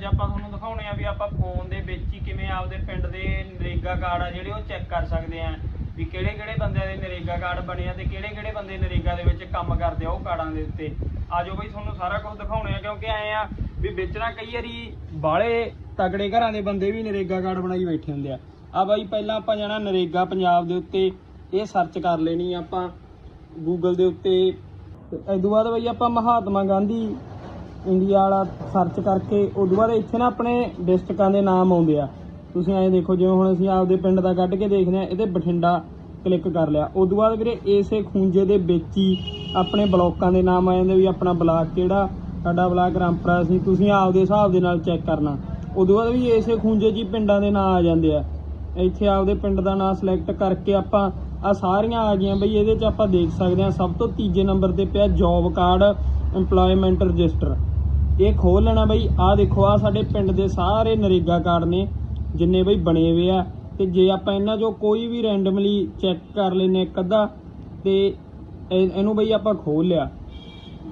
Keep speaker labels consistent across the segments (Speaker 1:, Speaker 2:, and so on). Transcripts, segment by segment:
Speaker 1: ਅੱਜ ਆਪਾਂ ਤੁਹਾਨੂੰ ਦਿਖਾਉਣੇ ਆ ਵੀ ਆਪਾਂ ਫੋਨ ਦੇ ਵਿੱਚ ਹੀ ਕਿਵੇਂ ਆਪਦੇ ਪਿੰਡ ਦੇ ਨਰੇਗਾ ਕਾਰਡ ਆ ਜਿਹੜੇ ਉਹ ਚੈੱਕ ਕਰ ਸਕਦੇ ਆ ਵੀ ਕਿਹੜੇ ਕਿਹੜੇ ਬੰਦਿਆਂ ਦੇ ਨਰੇਗਾ ਕਾਰਡ ਬਣੇ ਆ ਤੇ ਕਿਹੜੇ ਕਿਹੜੇ ਬੰਦੇ ਨਰੇਗਾ ਦੇ ਵਿੱਚ ਕੰਮ ਕਰਦੇ ਆ ਉਹ ਕਾਰਡਾਂ ਦੇ ਉੱਤੇ। ਆਜੋ ਬਈ ਤੁਹਾਨੂੰ ਸਾਰਾ ਕੁਝ ਦਿਖਾਉਣੇ ਆ ਕਿਉਂਕਿ ਆਏ ਆ ਵੀ ਵਿੱਚ ਕਈ ਵਾਰੀ ਬਾਲੇ ਤਗੜੇ ਘਰਾਂ ਦੇ ਬੰਦੇ ਵੀ ਨਰੇਗਾ ਕਾਰਡ ਬਣਾਈ ਬੈਠੇ ਹੁੰਦੇ ਆ। ਆ ਬਾਈ ਪਹਿਲਾਂ ਆਪਾਂ ਜਾਣਾ ਨਰੇਗਾ ਪੰਜਾਬ ਦੇ ਉੱਤੇ, ਇਹ ਸਰਚ ਕਰ ਲੈਣੀ ਆਪਾਂ ਗੂਗਲ ਦੇ ਉੱਤੇ। ਤੇ ਇਸ ਤੋਂ ਬਾਅਦ ਬਈ ਆਪਾਂ ਮਹਾਤਮਾ ਗਾਂਧੀ ਇੰਡੀਆ ਵਾਲਾ ਸਰਚ ਕਰਕੇ, ਉਦੋਂ ਬਾਅਦ ਇੱਥੇ ਨਾ ਆਪਣੇ ਡਿਸਟ੍ਰਿਕਾਂ ਦੇ ਨਾਮ ਆਉਂਦੇ ਆ। ਤੁਸੀਂ ਐਂ ਦੇਖੋ, ਜਿਵੇਂ ਹੁਣ ਅਸੀਂ ਆਪਦੇ ਪਿੰਡ ਦਾ ਕੱਢ ਕੇ ਦੇਖਦੇ ਆ, ਇਹਦੇ ਬਠਿੰਡਾ ਕਲਿੱਕ ਕਰ ਲਿਆ। ਉਦੋਂ ਬਾਅਦ ਵੀਰੇ, ਇਸੇ ਖੂੰਜੇ ਦੇ ਵਿੱਚ ਹੀ ਆਪਣੇ ਬਲਾਕਾਂ ਦੇ ਨਾਮ ਆ ਜਾਂਦੇ ਵੀ ਆਪਣਾ ਬਲਾਕ ਕਿਹੜਾ, ਸਾਡਾ ਬਲਾਕ ਰਾਮਪਰਾ ਸੀ, ਤੁਸੀਂ ਆਪਦੇ ਹਿਸਾਬ ਦੇ ਨਾਲ ਚੈੱਕ ਕਰਨਾ। ਉਦੋਂ ਬਾਅਦ ਵੀ ਇਸੇ ਖੂੰਜੇ 'ਚ ਹੀ ਪਿੰਡਾਂ ਦੇ ਨਾਂ ਆ ਜਾਂਦੇ ਆ। ਇੱਥੇ ਆਪਦੇ ਪਿੰਡ ਦਾ ਨਾਮ ਸਿਲੈਕਟ ਕਰਕੇ ਆਪਾਂ ਆ ਸਾਰੀਆਂ ਆ ਗਈਆਂ, ਬਈ ਇਹਦੇ 'ਚ ਆਪਾਂ ਦੇਖ ਸਕਦੇ ਹਾਂ ਸਭ ਤੋਂ ਤੀਜੇ ਨੰਬਰ ਤੇ ਪਿਆ ਜੌਬ ਕਾਰਡ EMPLOYMENT ਰਜਿਸਟਰ ਇਹ ਖੋਲ ਲੈਣਾ ਬਈ। ਆਹ ਦੇਖੋ ਆ ਸਾਡੇ ਪਿੰਡ ਦੇ ਸਾਰੇ ਨਰੇਗਾ ਕਾਰਡ ਨੇ, ਜਿੰਨੇ ਬਈ ਬਣੇ ਹੋਏ ਆ। ਤੇ ਜੇ ਆਪਾਂ ਇਹਨਾਂ 'ਚੋਂ ਕੋਈ ਵੀ ਰੈਂਡਮਲੀ ਚੈੱਕ ਕਰ ਲੈਨੇ ਇੱਕ ਅੱਧਾ, ਤੇ ਇਹਨੂੰ ਬਈ ਆਪਾਂ ਖੋਲ ਲਿਆ।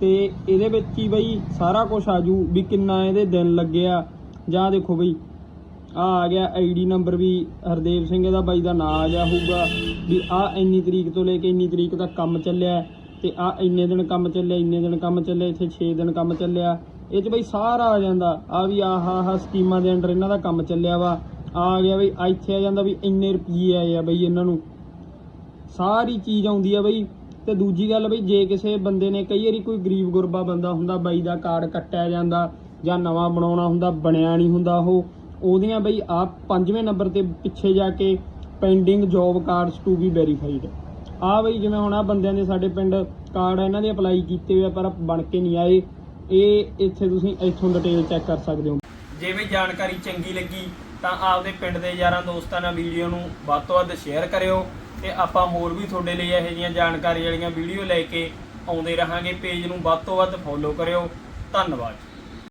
Speaker 1: ਤੇ ਇਹਦੇ ਵਿੱਚ ਹੀ ਬਈ ਸਾਰਾ ਕੁਝ ਜੂ ਵੀ ਕਿੰਨਾ ਇਹਦੇ ਦਿਨ ਲੱਗਿਆ ਜਾਂ ਦੇਖੋ ਬਈ ਆ ਆ ਗਿਆ ਆਈਡੀ ਨੰਬਰ ਵੀ, ਹਰਦੇਵ ਸਿੰਘ ਦਾ ਬਾਈ ਦਾ ਨਾਂ ਆ ਗਿਆ ਹੋਊਗਾ। ਵੀ ਆ ਇੰਨੀ ਤਰੀਕ ਤੋਂ ਲੈ ਕੇ ਇੰਨੀ ਤਰੀਕ ਤੱਕ ਕੰਮ ਚੱਲਿਆ। ਤੇ ਆ ਇੰਨੇ ਦਿਨ ਕੰਮ ਚੱਲਿਆ, ਇੰਨੇ ਦਿਨ ਕੰਮ ਚੱਲਿਆ, ਇੱਥੇ 6 ਦਿਨ ਕੰਮ ਚੱਲਿਆ। ਇਹ ਚ ਬਈ ਸਾਰਾ ਆ ਜਾਂਦਾ। ਆ ਵੀ ਆਹ ਆਹ ਸਕੀਮਾਂ ਦੇ ਅੰਡਰ ਇਹਨਾਂ ਦਾ ਕੰਮ ਚੱਲਿਆ ਵਾ। ਆ ਗਿਆ ਬਈ ਆ ਇੱਥੇ ਆ ਜਾਂਦਾ ਵੀ ਇੰਨੇ ਰੁਪਏ ਆਏ ਆ ਬਈ ਇਹਨਾਂ ਨੂੰ। ਸਾਰੀ ਚੀਜ਼ ਆਉਂਦੀ ਆ ਬਈ। ਤੇ ਦੂਜੀ ਗੱਲ ਬਈ, ਜੇ ਕਿਸੇ ਬੰਦੇ ਨੇ ਕਈ ਵਾਰੀ ਕੋਈ ਗਰੀਬ ਗੁਰਬਾ ਬੰਦਾ ਹੁੰਦਾ, ਬਾਈ ਦਾ ਕਾਰਡ ਕੱਟਿਆ ਜਾਂਦਾ ਜਾਂ ਨਵਾਂ ਬਣਾਉਣਾ ਹੁੰਦਾ, ਬਣਿਆ ਨਹੀਂ ਹੁੰਦਾ ਉਹ, ਉਹਦੀਆਂ ਬਈ ਆ ਪੰਜਵੇਂ ਨੰਬਰ ਤੇ ਪਿੱਛੇ ਜਾ ਕੇ pending job cards to be verified ਆ ਬਈ ਜਿਵੇਂ ਹੁਣ ਆ ਬੰਦਿਆਂ ਦੇ ਸਾਡੇ ਪਿੰਡ ਕਾਰਡ ਇਹਨਾਂ ਦੇ ਅਪਲਾਈ ਕੀਤੇ ਹੋਏ ਆ, ਪਰ ਬਣ ਕੇ ਨਹੀਂ ਆਏ। ਇਹ ਇੱਥੇ ਤੁਸੀਂ ਇੱਥੋਂ ਡਿਟੇਲ ਚੈੱਕ ਕਰ ਸਕਦੇ ਹੋ। ਜੇ ਵੀ ਜਾਣਕਾਰੀ ਚੰਗੀ ਲੱਗੀ, ਤਾਂ ਆਪਦੇ ਪਿੰਡ ਦੇ ਯਾਰਾਂ ਦੋਸਤਾਂ ਨਾਲ ਵੀਡੀਓ ਨੂੰ ਵੱਧ ਤੋਂ ਵੱਧ ਸ਼ੇਅਰ ਕਰਿਓ ਤੇ ਆਪਾਂ ਹੋਰ ਵੀ ਤੁਹਾਡੇ ਲਈ ਇਹੋ ਜਿਹੀਆਂ ਜਾਣਕਾਰੀ ਵਾਲੀਆਂ ਵੀਡੀਓ ਲੈ ਕੇ ਆਉਂਦੇ ਰਹਾਂਗੇ। ਪੇਜ ਨੂੰ ਵੱਧ ਤੋਂ ਵੱਧ ਫੋਲੋ ਕਰਿਓ। ਧੰਨਵਾਦ